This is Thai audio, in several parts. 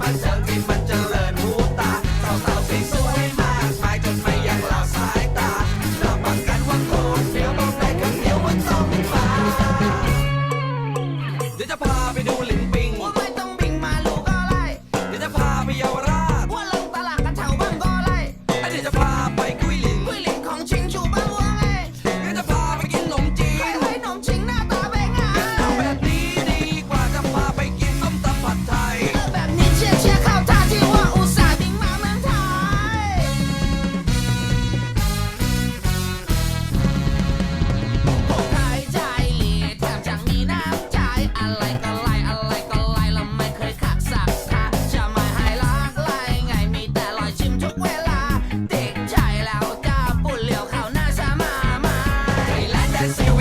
มาเสริมที่มันเจริญหูตาสาวสาวสวยมากมายจนไม่ยังหลับสายตานอกบังกันว่าคตเดี๋ยวต้องได้คำเดียวว่าองมาเดี๋ยวจะพาไปดูลิง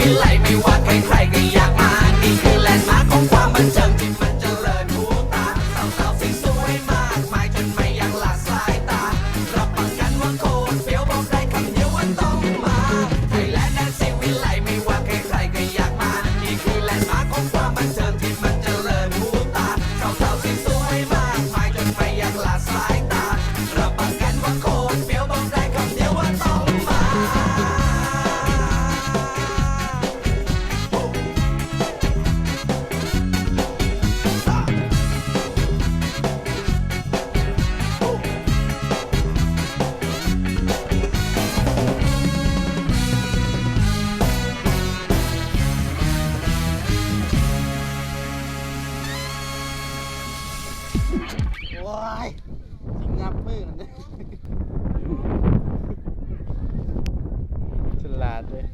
Life. like ว้ายสิงับมือมันเด้อฉลาดเลย